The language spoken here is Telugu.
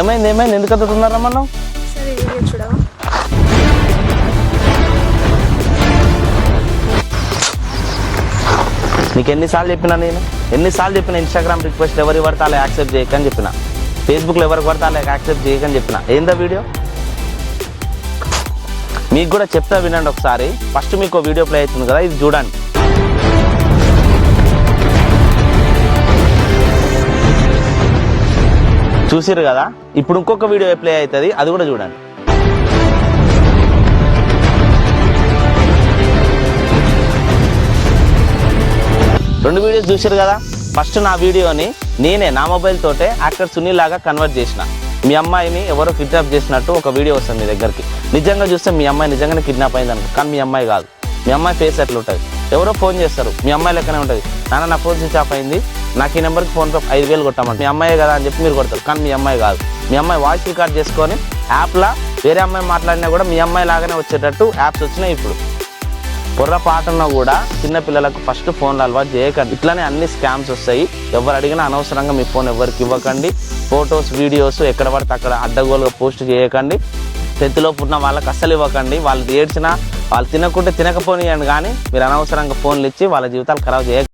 ఏమైంది ఏమైంది? ఎందుకు అతుకుతున్నారా మనం? నీకు ఎన్నిసార్లు చెప్పినా నేను? ఎన్నిసార్లు చెప్పిన ఇన్స్టాగ్రామ్ రిక్వెస్ట్ ఎవరు పడితే యాక్సెప్ట్ చేయకని చెప్పిన? ఫేస్బుక్లో ఎవరికి పడితే అలా యాక్సెప్ట్ చేయకని చెప్పిన? ఏందా వీడియో? మీకు కూడా చెప్తా వినండి ఒకసారి. ఫస్ట్ మీకు వీడియో ప్లే అవుతుంది కదా ఇది చూడండి. చూసారు కదా? ఇప్పుడు ఇంకొక వీడియో ప్లే అవుతుంది అది కూడా చూడండి. రెండు వీడియోస్ చూసారు కదా? ఫస్ట్ నా వీడియోని నేనే నా మొబైల్ తోటే యాక్టర్ సునీల్ లాగా కన్వర్ట్ చేసిన. మీ అమ్మాయిని ఎవరో కిడ్నాప్ చేసినట్టు ఒక వీడియో వస్తుంది మీ దగ్గరికి. నిజంగా చూస్తే మీ అమ్మాయి నిజంగానే కిడ్నాప్ అయింది అనుకో కానీ మీ అమ్మాయి కాదు. మీ అమ్మాయి ఫేస్ ఎట్లా ఉంటుంది ఎవరో ఫోన్ చేస్తారు మీ అమ్మాయి లెక్కనే ఉంటుంది. నాన్న నా ఫోన్ స్విచ్ ఆఫ్ అయింది నాకు ఈ నెంబర్కి ఫోన్పే ఐదు వేలు కొట్టామంట మీ అమ్మాయి కదా అని చెప్పి మీరు కొడతారు. కానీ మీ అమ్మాయి కాదు. మీ అమ్మాయి వాయిస్ రికార్డ్ చేసుకొని యాప్లో వేరే అమ్మాయి మాట్లాడినా కూడా మీ అమ్మాయి లాగానే వచ్చేటట్టు యాప్స్ వచ్చినాయి ఇప్పుడు. పొర్రపాటున కూడా చిన్నపిల్లలకు ఫస్ట్ ఫోన్లు అలవాటు చేయకండి. ఇట్లానే అన్ని స్కామ్స్ వస్తాయి. ఎవరు అడిగినా అనవసరంగా మీ ఫోన్ ఎవరికి ఇవ్వకండి. ఫొటోస్ వీడియోస్ ఎక్కడ పడితే అక్కడ అడ్డగోలుగా పోస్ట్ చేయకండి. టెన్త్లో పుట్టిన వాళ్ళకి అస్సలు ఇవ్వకండి. వాళ్ళు ఏడ్చినా వాళ్ళు తినకుంటే తినకపోనియండి కానీ మీరు అనవసరంగా ఫోన్లు ఇచ్చి వాళ్ళ జీవితాలు ఖరాబ్ చేయ